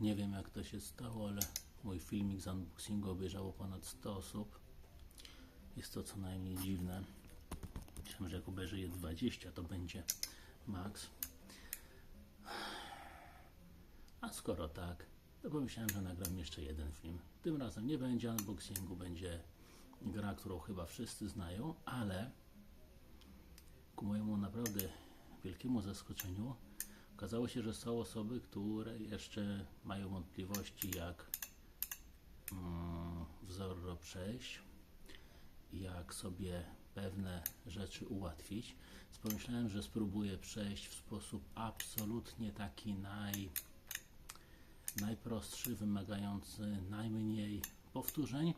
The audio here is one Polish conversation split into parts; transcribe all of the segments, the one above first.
Nie wiem jak to się stało, ale mój filmik z unboxingu obejrzało ponad 100 osób. Jest to co najmniej dziwne. Myślałem, że jak obejrzy je 20 to będzie max. A skoro tak, to pomyślałem, że nagram jeszcze jeden film. Tym razem nie będzie unboxingu, będzie gra, którą chyba wszyscy znają, ale ku mojemu naprawdę wielkiemu zaskoczeniu okazało się, że są osoby, które jeszcze mają wątpliwości, jak mm, wzór przejść, jak sobie pewne rzeczy ułatwić. Pomyślałem, że spróbuję przejść w sposób absolutnie taki naj, najprostszy, wymagający najmniej powtórzeń.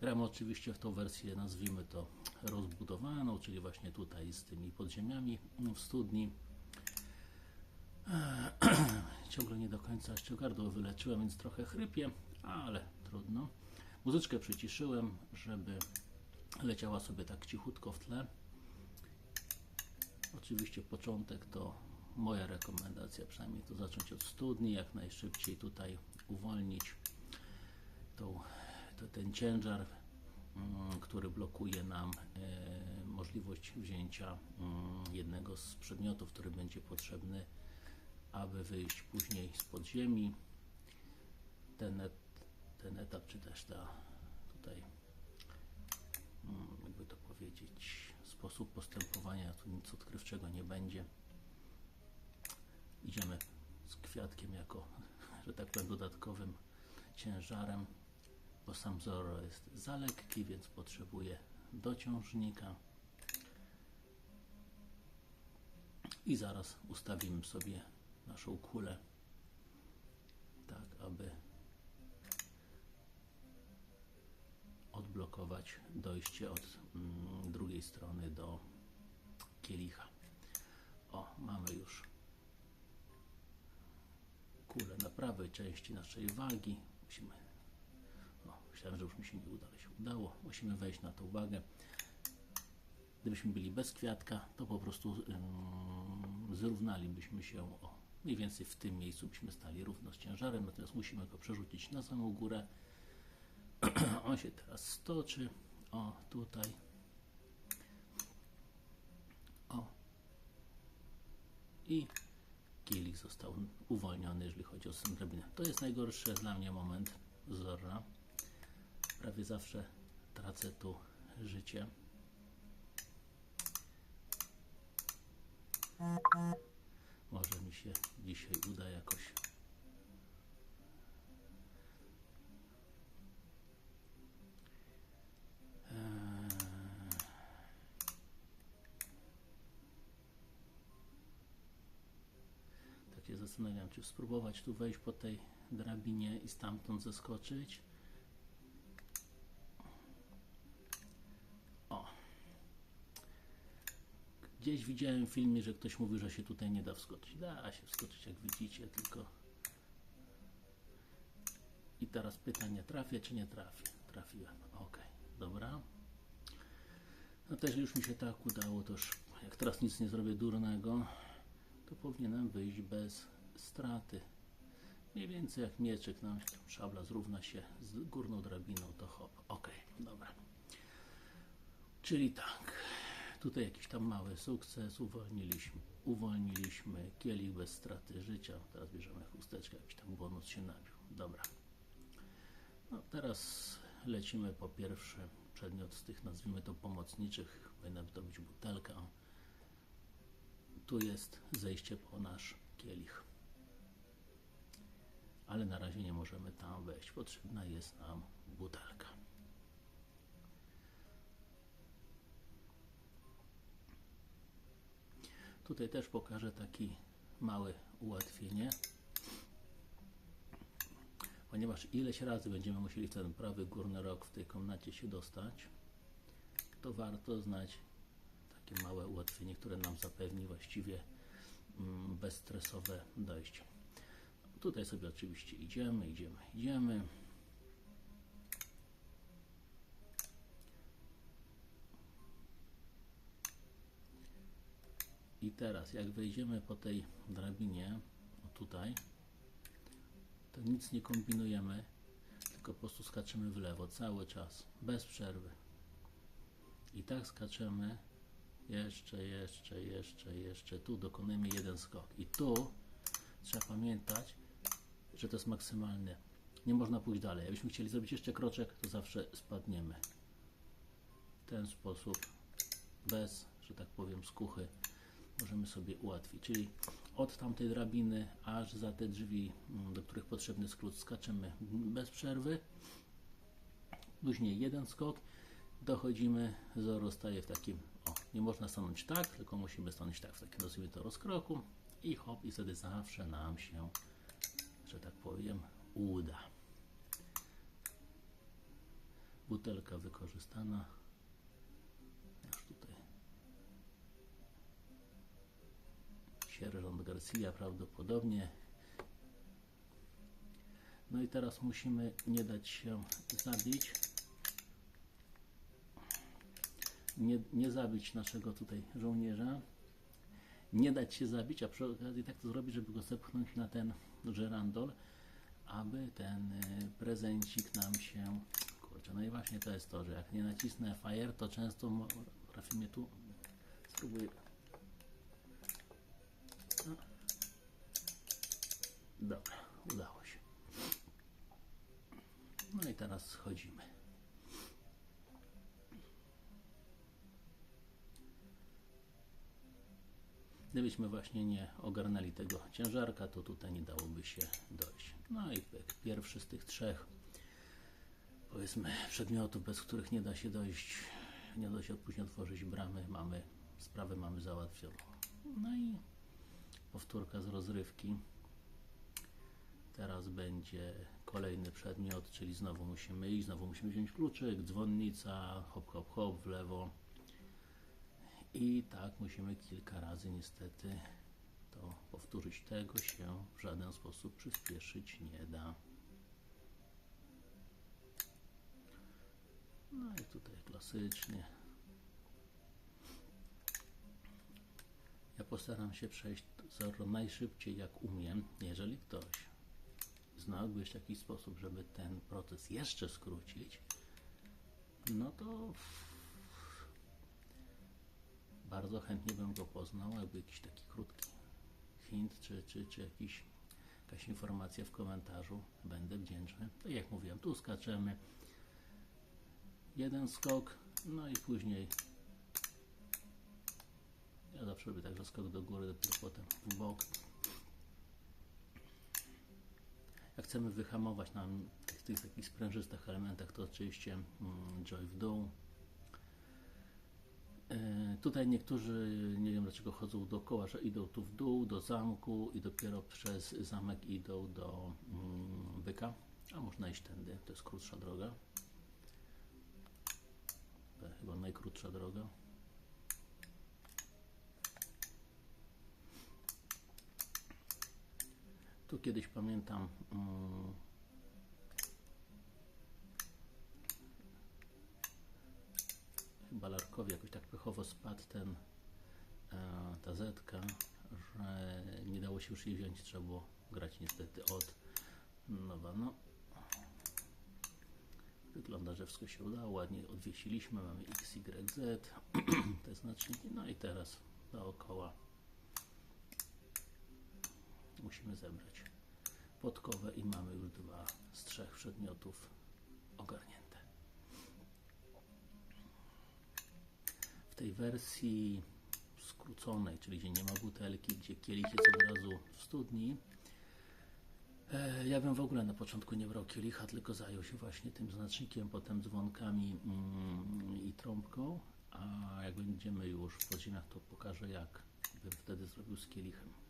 Gram oczywiście w tą wersję, nazwijmy to rozbudowaną, czyli właśnie tutaj z tymi podziemiami w studni. Ciągle nie do końca jeszcze gardło wyleczyłem, więc trochę chrypię, ale trudno. Muzyczkę przyciszyłem, żeby leciała sobie tak cichutko w tle. Oczywiście początek to moja rekomendacja, przynajmniej to zacząć od studni, jak najszybciej tutaj uwolnić tą, to, ten ciężar, mm, który blokuje nam e, możliwość wzięcia mm, jednego z przedmiotów, który będzie potrzebny, aby wyjść później z podziemi. Ten, et, ten etap, czy też ta tutaj mm, jakby to powiedzieć, sposób postępowania, tu nic odkrywczego nie będzie. Idziemy z kwiatkiem jako, że tak powiem, dodatkowym ciężarem, bo sam Zoro jest za lekki, więc potrzebuje dociążnika. I zaraz ustawimy sobie naszą kulę tak, aby odblokować dojście od mm, drugiej strony do kielicha. O, mamy już kulę na prawej części naszej wagi. Musimy, no, myślałem, że już mi się nie uda, ale się udało. Musimy wejść na tą wagę. Gdybyśmy byli bez kwiatka, to po prostu ym, zrównalibyśmy się o mniej więcej w tym miejscu byśmy stali równo z ciężarem, natomiast musimy go przerzucić na samą górę. On się teraz stoczy. O, tutaj. O. I kielich został uwolniony, jeżeli chodzi o drabinę. To jest najgorszy dla mnie moment Zorra. Prawie zawsze tracę tu życie. Może mi się dzisiaj uda jakoś tak się zastanawiam, czy spróbować tu wejść po tej drabinie i stamtąd zeskoczyć. Gdzieś widziałem w filmie, że ktoś mówi, że się tutaj nie da wskoczyć. Da się wskoczyć, jak widzicie, tylko. I teraz pytanie, trafię czy nie trafię? Trafiłem. Ok, dobra. No też już mi się tak udało, to już jak teraz nic nie zrobię durnego, to powinienem wyjść bez straty. Mniej więcej jak mieczyk, no, szabla zrówna się z górną drabiną, to hop. Ok, dobra. Czyli tak, tutaj jakiś tam mały sukces, uwolniliśmy, uwolniliśmy kielich bez straty życia. Teraz bierzemy chusteczkę, jakiś tam bonus się nabił. Dobra. No, teraz lecimy po pierwszy przedmiot z tych, nazwijmy to pomocniczych, powinna to być butelka. Tu jest zejście po nasz kielich. Ale na razie nie możemy tam wejść. Potrzebna jest nam butelka. Tutaj też pokażę taki małe ułatwienie. Ponieważ ileś razy będziemy musieli w ten prawy górny rok w tej komnacie się dostać, to warto znać takie małe ułatwienie, które nam zapewni właściwie mm, bezstresowe dojście. Tutaj sobie oczywiście idziemy, idziemy, idziemy. Teraz, jak wejdziemy po tej drabinie, tutaj, to nic nie kombinujemy, tylko po prostu skaczemy w lewo cały czas, bez przerwy. I tak skaczemy jeszcze, jeszcze, jeszcze, jeszcze. Tu dokonujemy jeden skok. I tu trzeba pamiętać, że to jest maksymalny. Nie można pójść dalej. Jakbyśmy chcieli zrobić jeszcze kroczek, to zawsze spadniemy. W ten sposób, bez, że tak powiem, skuchy, możemy sobie ułatwić. Czyli od tamtej drabiny aż za te drzwi, mm, do których potrzebny skrót, skaczemy bez przerwy. Później jeden skok, dochodzimy, zoro staje w takim, o, nie można stanąć tak, tylko musimy stanąć tak, w takim nazwijmy to rozkroku i hop, i wtedy zawsze nam się, że tak powiem, uda. Butelka wykorzystana. Już tutaj. Garcia prawdopodobnie. No i teraz musimy nie dać się zabić. Nie, nie zabić naszego tutaj żołnierza. Nie dać się zabić, a przy okazji tak to zrobić, żeby go zepchnąć na ten żerandol, aby ten y, prezencik nam się kurczę, no i właśnie to jest to, że jak nie nacisnę fire, to często mo- trafi mnie tu. Spróbuję. Dobra, udało się. No i teraz schodzimy. Gdybyśmy właśnie nie ogarnęli tego ciężarka, to tutaj nie dałoby się dojść. No i pyk, pierwszy z tych trzech powiedzmy przedmiotów, bez których nie da się dojść, nie da się później otworzyć bramy, mamy sprawę mamy załatwioną. No i powtórka z rozrywki. Teraz będzie kolejny przedmiot, czyli znowu musimy iść, znowu musimy wziąć kluczyk, dzwonnica, hop, hop, hop w lewo. I tak musimy kilka razy niestety to powtórzyć. Tego się w żaden sposób przyspieszyć nie da. No i tutaj klasycznie. Ja postaram się przejść najszybciej jak umiem. Jeżeli ktoś jeszcze jakiś sposób, żeby ten proces jeszcze skrócić, no to bardzo chętnie bym go poznał, jakby jakiś taki krótki hint, czy, czy, czy jakiś, jakaś informacja w komentarzu, będę wdzięczny. Tak jak mówiłem, tu skaczemy, jeden skok, no i później ja zawsze robię także skok do góry, dopiero potem w bok. Jak chcemy wyhamować na tych, tych takich sprężystych elementach, to oczywiście mm, joy w dół. E, Tutaj niektórzy, nie wiem dlaczego chodzą dookoła, że idą tu w dół do zamku i dopiero przez zamek idą do mm, byka, a można iść tędy, to jest krótsza droga. To chyba najkrótsza droga. Tu kiedyś pamiętam mm, chyba Larkowi jakoś tak pechowo spadł ten e, ta zetka, że nie dało się już jej wziąć, trzeba było grać niestety od nowa. No, wygląda, że wszystko się udało, ładnie odwiesiliśmy, mamy X, Y, Z, te znaczniki, no i teraz dookoła musimy zebrać podkowę i mamy już dwa z trzech przedmiotów ogarnięte. W tej wersji skróconej, czyli gdzie nie ma butelki, gdzie kielich jest od razu w studni, e, ja bym w ogóle na początku nie brał kielicha, tylko zajął się właśnie tym znacznikiem, potem dzwonkami mm, i trąbką, a jak będziemy już w podziemiach, to pokażę jak bym wtedy zrobił z kielichem.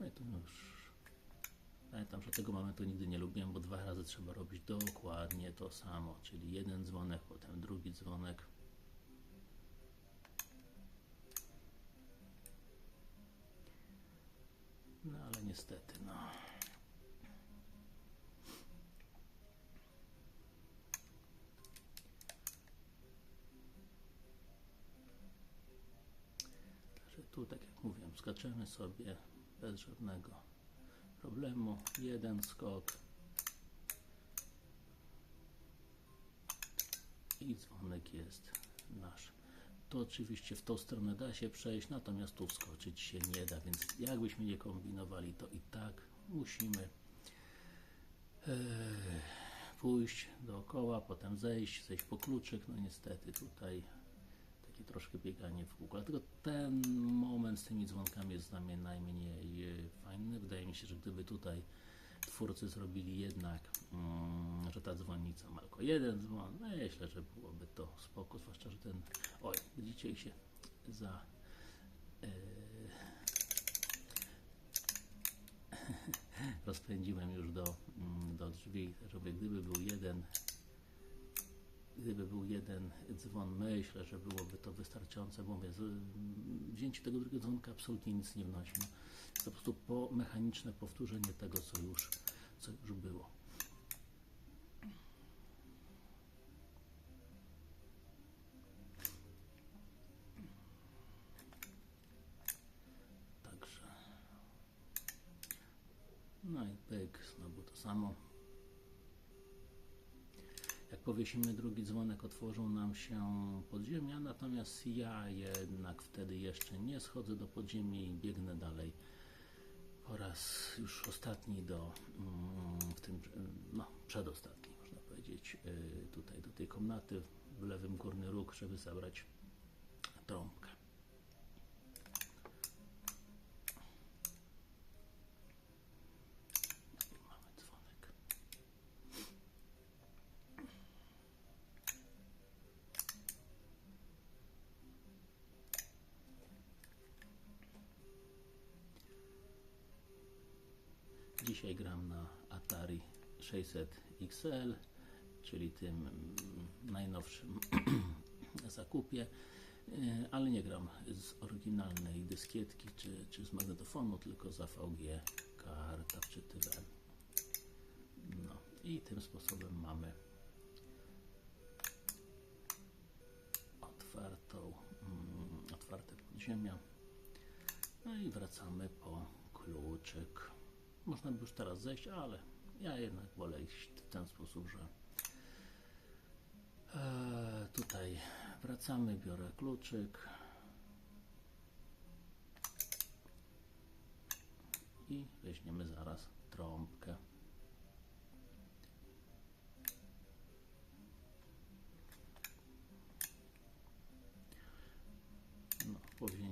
No i tu już pamiętam, że tego momentu nigdy nie lubiłem, bo dwa razy trzeba robić dokładnie to samo, czyli jeden dzwonek, potem drugi dzwonek. No ale niestety, no. Także tu, tak jak mówiłem, skaczemy sobie bez żadnego problemu. Jeden skok i dzwonek jest nasz. To oczywiście w tą stronę da się przejść, natomiast tu wskoczyć się nie da, więc jakbyśmy nie kombinowali, to i tak musimy e, pójść dookoła, potem zejść, zejść po kluczyk. No niestety tutaj takie troszkę bieganie w kółko. Dlatego ten moment z tymi dzwonkami jest dla mnie najmniej e, fajny. Wydaje mi się, że gdyby tutaj twórcy zrobili jednak, mm, że ta dzwonnica ma tylko jeden dzwon, no myślę, że byłoby to spoko, zwłaszcza, że ten, oj, widzicie, się za e, rozpędziłem już do, mm, do drzwi, żeby gdyby był jeden gdyby był jeden dzwon, myślę, że byłoby to wystarczające, bo mówię, wzięcie tego drugiego dzwonka absolutnie nic nie wnosi. No, to po prostu po mechaniczne powtórzenie tego, co już, co już było. Także. No i pyk, znowu to samo. Powiesimy drugi dzwonek, otworzą nam się podziemia, natomiast ja jednak wtedy jeszcze nie schodzę do podziemia i biegnę dalej. Po raz już ostatni do, mm, w tym, no, przedostatni, można powiedzieć, y, tutaj do tej komnaty, w lewym górny róg, żeby zabrać trąbkę. I mamy dzwonek. Dzisiaj gram na Atari 600 XL, czyli tym mm, najnowszym zakupie, y, ale nie gram z oryginalnej dyskietki czy, czy z magnetofonu, tylko z AVG karta wczytywem. No i tym sposobem mamy otwartą, mm, otwarte podziemia. No i wracamy po kluczyk. Można by już teraz zejść, ale ja jednak wolę iść w ten sposób, że e, tutaj wracamy, biorę kluczyk i weźmiemy zaraz trąbkę. No,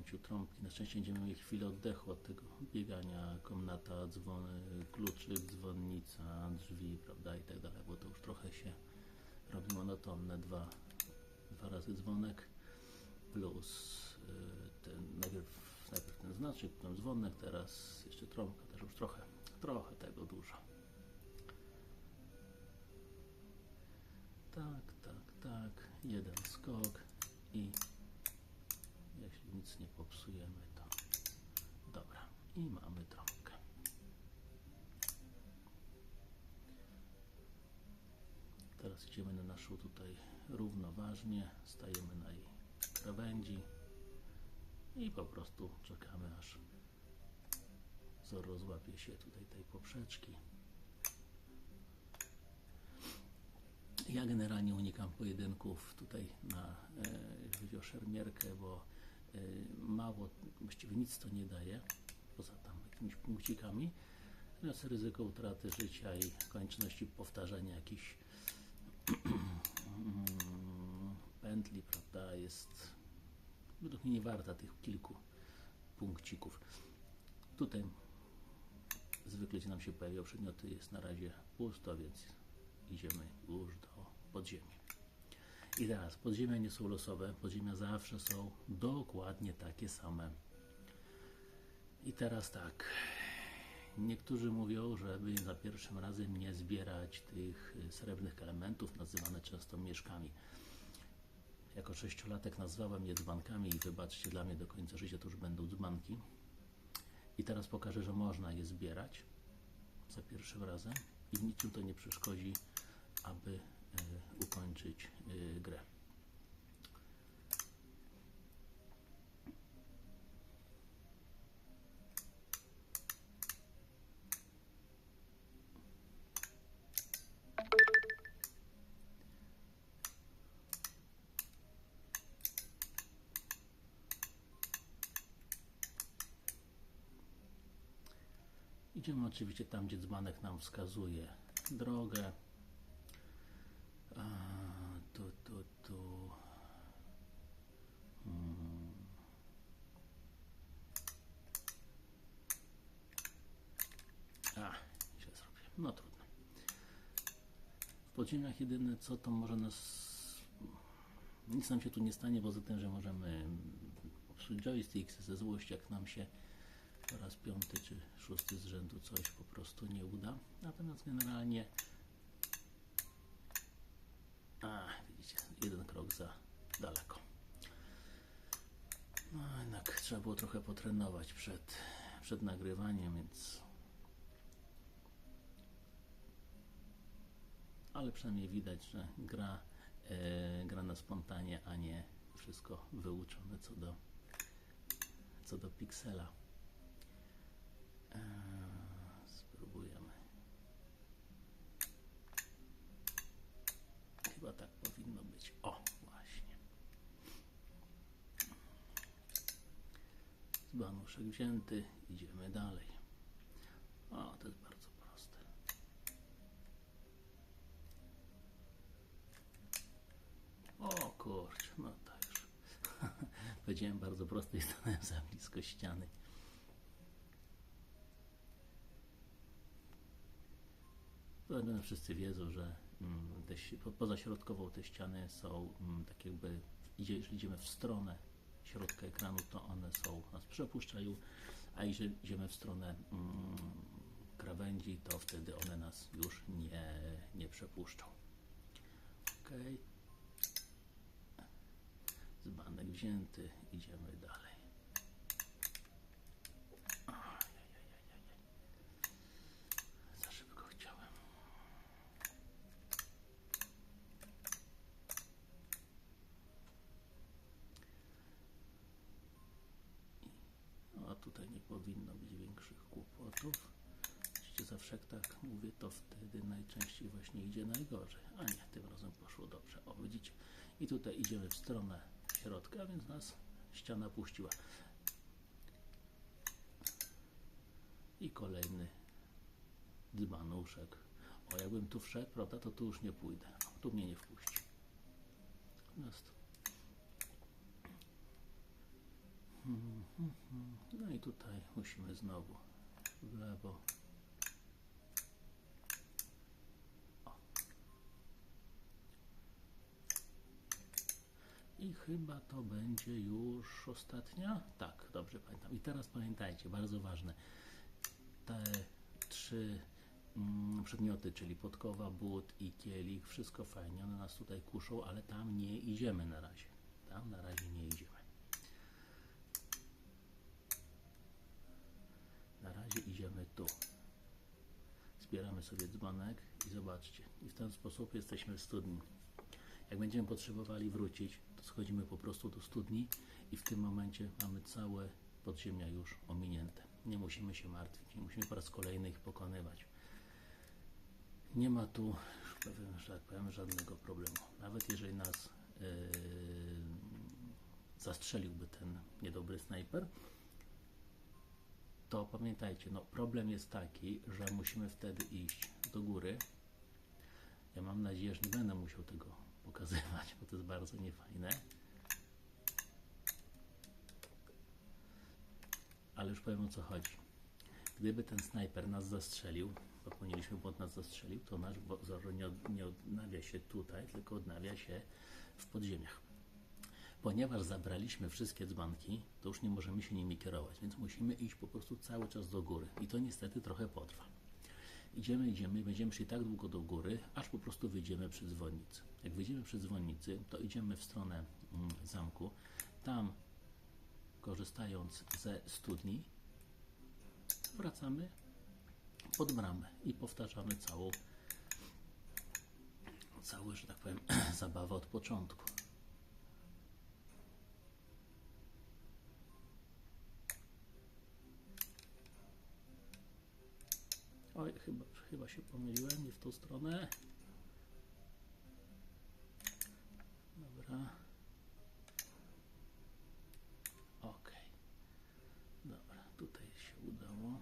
po wzięciu trąbki. Na szczęście będziemy mieli chwilę oddechu od tego biegania, komnata, dzwony, kluczyk, dzwonnica, drzwi, prawda, i tak dalej, bo to już trochę się robi monotonne, dwa, dwa razy dzwonek plus y, ten, najpierw, najpierw ten znaczek, potem dzwonek, teraz jeszcze trąbka, też już trochę, trochę tego dużo. Tak, tak, tak, jeden skok i jeśli nic nie popsujemy, to dobra. I mamy trąbkę. Teraz idziemy na naszą tutaj równoważnie, stajemy na jej krawędzi i po prostu czekamy aż rozłapie się tutaj tej poprzeczki. Ja generalnie unikam pojedynków tutaj na, e, jeśli chodzi o szermierkę, bo e, mało, właściwie nic to nie daje, poza tam jakimiś punkcikami. Natomiast ryzyko utraty życia i konieczności powtarzania jakichś pętli, prawda, jest według mnie nie warta tych kilku punkcików. Tutaj zwykle gdzie nam się pojawiają przedmioty jest na razie pusto, więc idziemy już do podziemi. I teraz, podziemia nie są losowe, podziemia zawsze są dokładnie takie same. I teraz tak, niektórzy mówią, żeby za pierwszym razem nie zbierać tych y, srebrnych elementów, nazywane często mieszkami. Jako sześciolatek nazwałem je dzbankami i wybaczcie, dla mnie do końca życia to już będą dzbanki. I teraz pokażę, że można je zbierać za pierwszym razem i niczym to nie przeszkodzi, aby y, ukończyć y, grę. Idziemy oczywiście tam, gdzie dzbanek nam wskazuje drogę. A, tu, tu, tu. Hmm. A, źle zrobiłem. No trudno. W podziemiach jedyne co to może nas... Nic nam się tu nie stanie, poza tym, że możemy popsuć joystick ze złości, jak nam się po raz piąty czy szósty z rzędu coś po prostu nie uda. Natomiast generalnie a, widzicie, jeden krok za daleko. No jednak trzeba było trochę potrenować przed, przed nagrywaniem, więc ale przynajmniej widać, że gra, e, gra na spontanie, a nie wszystko wyuczone co do co do piksela. Eee, spróbujemy. Chyba tak powinno być. O, właśnie. Zbanuszek wzięty, idziemy dalej. O, to jest bardzo proste. O kurczę, no to już. Powiedziałem bardzo prosto i stanąłem za blisko ściany. Zapewne wszyscy wiedzą, że mm, te, poza środkową te ściany są mm, tak jakby, jeżeli idziemy w stronę środka ekranu, to one są, nas przepuszczają, a jeżeli idziemy w stronę mm, krawędzi, to wtedy one nas już nie, nie przepuszczą. Ok. Zbanek wzięty, idziemy dalej. Ajajajajaj. Za szybko chciałem. A tutaj nie powinno być większych kłopotów. Oczywiście zawsze jak tak mówię, to wtedy najczęściej właśnie idzie najgorzej. A nie, tym razem poszło dobrze. O, widzicie. I tutaj idziemy w stronę środka, więc nas ściana puściła. I kolejny dzbanuszek. O, jakbym tu wszedł, prawda, to tu już nie pójdę. O, tu mnie nie wpuści. Natomiast No i tutaj musimy znowu w lewo. O. I chyba to będzie już ostatnia? Tak, dobrze pamiętam. I teraz pamiętajcie, bardzo ważne. Te trzy mm, przedmioty, czyli podkowa, but i kielich, wszystko fajnie, one nas tutaj kuszą, ale tam nie idziemy na razie. Tam na razie nie idziemy. Na idziemy tu. Zbieramy sobie dzbanek i zobaczcie. I w ten sposób jesteśmy w studni. Jak będziemy potrzebowali wrócić, to schodzimy po prostu do studni i w tym momencie mamy całe podziemia już ominięte. Nie musimy się martwić, nie musimy po raz kolejny ich pokonywać. Nie ma tu, powiem, że tak powiem, żadnego problemu. Nawet jeżeli nas yy, zastrzeliłby ten niedobry snajper, to pamiętajcie, no problem jest taki, że musimy wtedy iść do góry. Ja mam nadzieję, że nie będę musiał tego pokazywać, bo to jest bardzo niefajne. Ale już powiem o co chodzi. Gdyby ten snajper nas zastrzelił, popełniliśmy błąd, nas zastrzelił, to nasz wzór nie, od, nie odnawia się tutaj, tylko odnawia się w podziemiach. Ponieważ zabraliśmy wszystkie dzbanki, to już nie możemy się nimi kierować, więc musimy iść po prostu cały czas do góry i to niestety trochę potrwa. Idziemy, idziemy będziemy szli tak długo do góry, aż po prostu wyjdziemy przy dzwonnicy. Jak wyjdziemy przy dzwonnicy, to idziemy w stronę mm, zamku. Tam, korzystając ze studni, wracamy pod bramę i powtarzamy całą, całą, że tak powiem, zabawę od początku. Oj, chyba, chyba się pomyliłem, nie w tą stronę. Dobra. Ok. Dobra, tutaj się udało.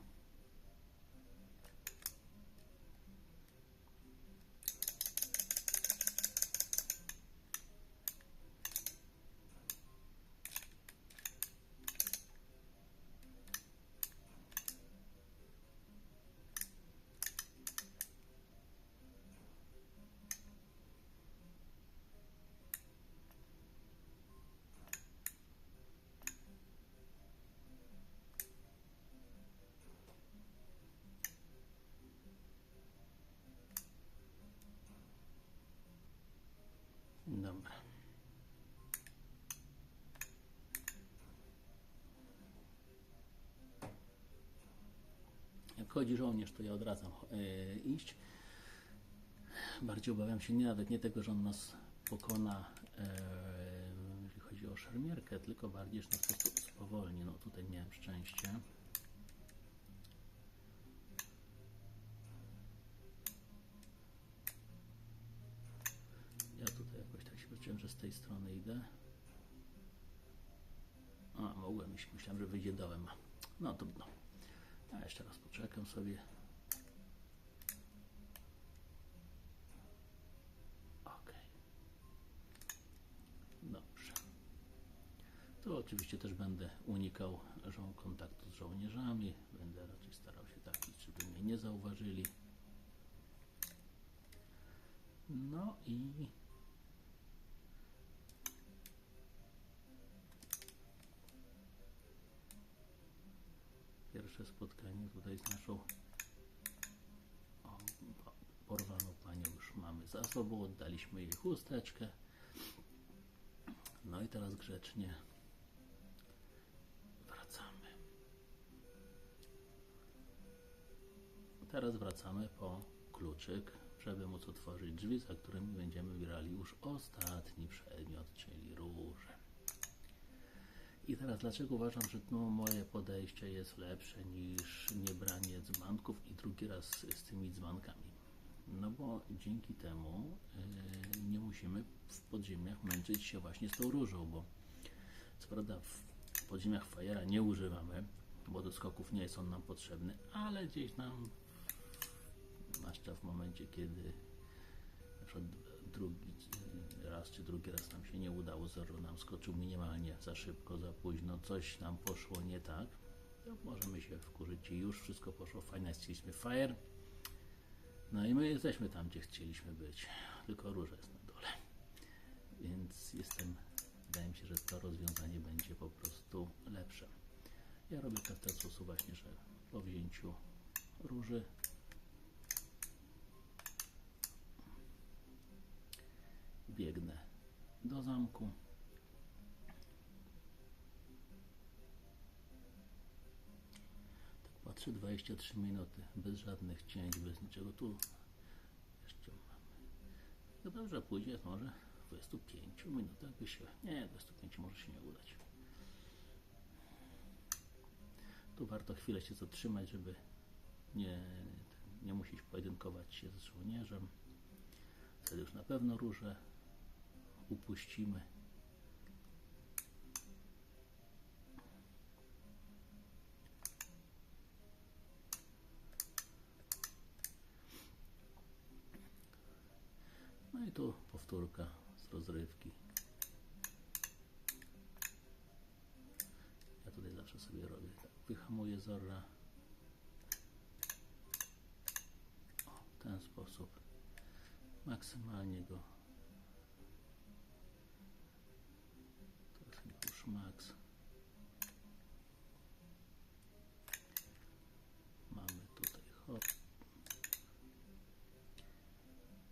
Wchodzi żołnierz, to ja odradzam e, iść. Bardziej obawiam się nie nawet nie tego, że on nas pokona, e, jeśli chodzi o szermierkę, tylko bardziej, że nas po prostu spowolni. No tutaj miałem szczęście. Ja tutaj jakoś tak się poczułem, że z tej strony idę. A, mogłem iść. Myślałem, że wyjdzie dołem. No trudno. A jeszcze raz poczekam sobie. Ok. Dobrze. Tu oczywiście też będę unikał kontaktu z żołnierzami. Będę raczej starał się tak, iść, żeby mnie nie zauważyli. No i pierwsze spotkanie tutaj z naszą o, po- porwaną panią już mamy za sobą, oddaliśmy jej chusteczkę. No i teraz grzecznie wracamy. Teraz wracamy po kluczyk, żeby móc otworzyć drzwi, za którymi będziemy brali już ostatni przedmiot, czyli róże. I teraz dlaczego uważam, że no, moje podejście jest lepsze niż niebranie dzbanków i drugi raz z, z tymi dzbankami? No bo dzięki temu yy, nie musimy w podziemiach męczyć się właśnie z tą różą, bo co prawda w podziemiach fajera nie używamy, bo do skoków nie jest on nam potrzebny, ale gdzieś nam zwłaszcza w momencie, kiedy na przykład drugi raz czy drugi raz nam się nie udało, zero nam skoczył minimalnie za szybko, za późno, coś nam poszło nie tak, to możemy się wkurzyć i już wszystko poszło fajnie, chcieliśmy fire, no i my jesteśmy tam, gdzie chcieliśmy być, tylko róża jest na dole, więc jestem, wydaje mi się, że to rozwiązanie będzie po prostu lepsze. Ja robię to w ten sposób właśnie, że po wzięciu róży biegnę do zamku. Tak patrzę 23 minuty, bez żadnych cięć, bez niczego. Tu jeszcze mamy. No dobrze, pójdzie może w 25 minutach się. Nie, 25 może się nie udać. Tu warto chwilę się zatrzymać, żeby nie, nie musieć pojedynkować się z żołnierzem. Wtedy już na pewno róże upuścimy. No i tu powtórka z rozrywki. Ja tutaj zawsze sobie robię tak. Wyhamuję Zorra. O, w ten sposób. Maksymalnie go To max. Mamy tutaj hop.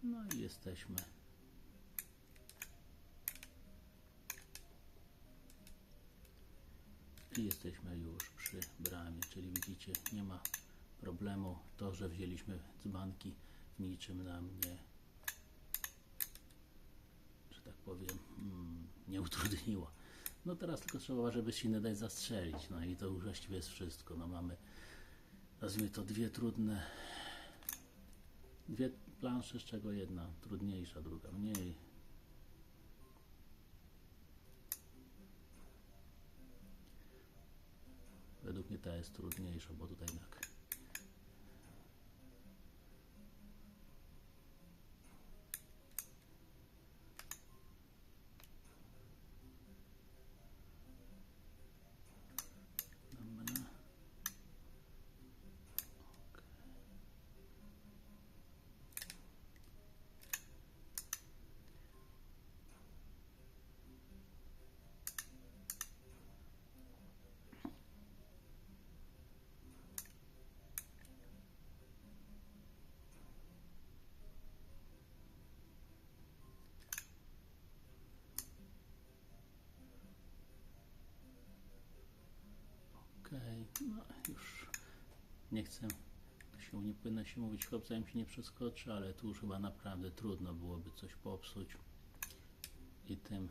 No i jesteśmy. I jesteśmy już przy bramie, czyli widzicie, nie ma problemu. To, że wzięliśmy dzbanki, w niczym nam nie, że tak powiem, mm, nie utrudniło. No teraz tylko trzeba, żeby się nie dać zastrzelić. No i to już właściwie jest wszystko. No mamy, nazwijmy to dwie trudne, dwie plansze, z czego jedna trudniejsza, druga mniej. Według mnie ta jest trudniejsza, bo tutaj jednak Dobra. Ok. Okej, no już nie chcę się, nie się mówić, chłopcem się nie przeskoczy, ale tu już chyba naprawdę trudno byłoby coś popsuć. I tym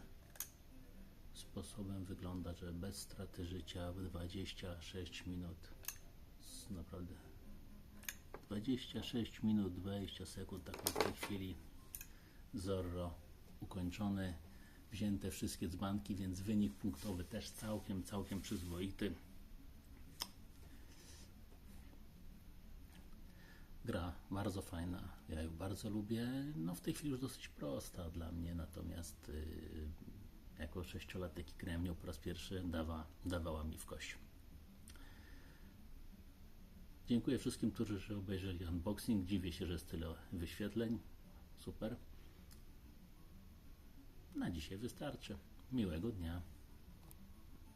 sposobem wygląda, że bez straty życia w 26 minut. Naprawdę 26 minut 20 sekund, tak w tej chwili Zorro ukończony, wzięte wszystkie dzbanki, więc wynik punktowy też całkiem, całkiem przyzwoity. Gra bardzo fajna, ja ją bardzo lubię. No w tej chwili już dosyć prosta dla mnie, natomiast yy, jako sześciolatek grałem nią po raz pierwszy, dawa, dawała mi w kość. Dziękuję wszystkim, którzy obejrzeli unboxing. Dziwię się, że jest tyle wyświetleń. Super. Na dzisiaj wystarczy. Miłego dnia.